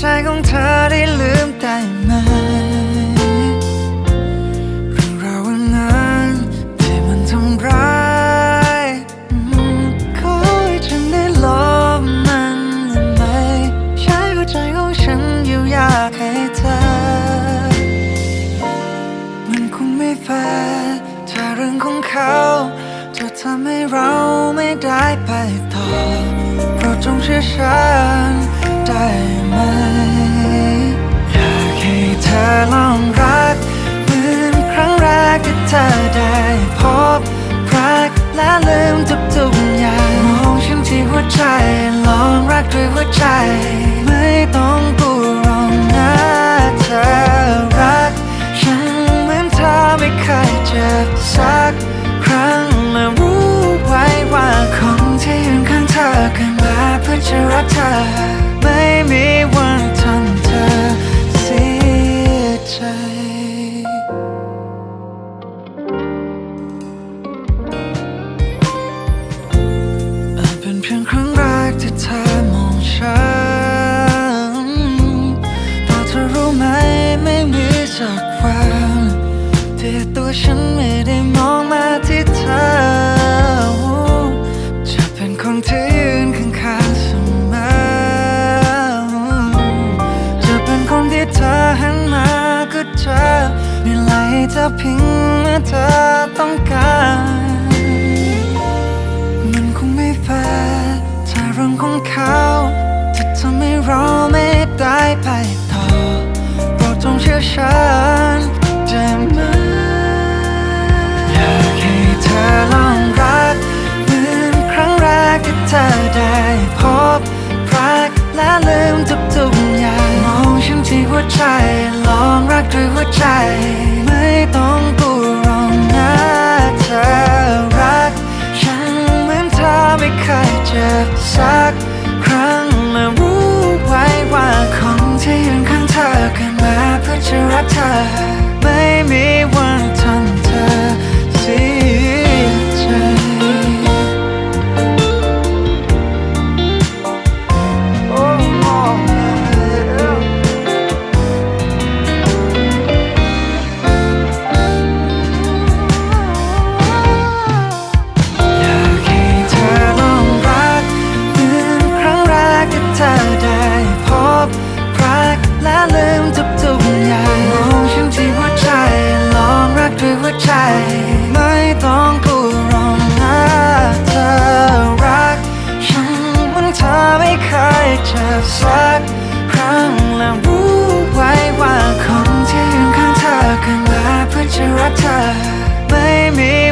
ใจของเธอได้ลืมได้ไหมเรื่องราวนั้นที่มันทำร้ายขอให้ฉันได้ลบมันได้ไหม ใช้หัวใจของฉันอยู่ยากให้เธอ มันคงไม่แฟร์ถ้าเรื่องของเขาจะทำให้เราไม่ได้ไปต่อเพราะจงเชื่อฉัน ได้ไหม อยากให้เธอลองรัก เหมือนครั้งแรกที่เธอได้พบรักและลืมทุกๆอย่างมองฉันที่หัวใจ ลองรักด้วยหัวใจ ไม่ต้องพูดหรอกนะเธอรัก ฉันเหมือนเธอไม่เคยเจ็บสักครั้งและรู้ไว้ว่าคนที่ยืนข้างเธอเกิดมาเพื่อจะรักเธอ ไม่ มีไหลเธอเพิงเมื่อเธอต้องการ มันคงไม่แฟร์ถ้าเรื่องของเขาจะทำให้เราไม่ได้ไปต่อโปรดจงเชื่อฉันได้ไหมอยากให้เธอลองรักเหมือนครั้งแรกที่เธอได้พบรักและลืมทุกๆอย่างมองฉันที่หัวใจักด้วยหัวใจ ไม่ต้องกลัวรองนะเธอรัก ฉันเหมือนเธอไม่เคยเจ็บสักครั้งมารู้ไว้ว่าคงที่ยืนข้างเธอเกิดมาเพื่อจะรักเธอ จะสักครั้งและรู้ไว้ว่าคงที่ยืนข้างเธอกันมาเพื่อจะรักเธอไม่มี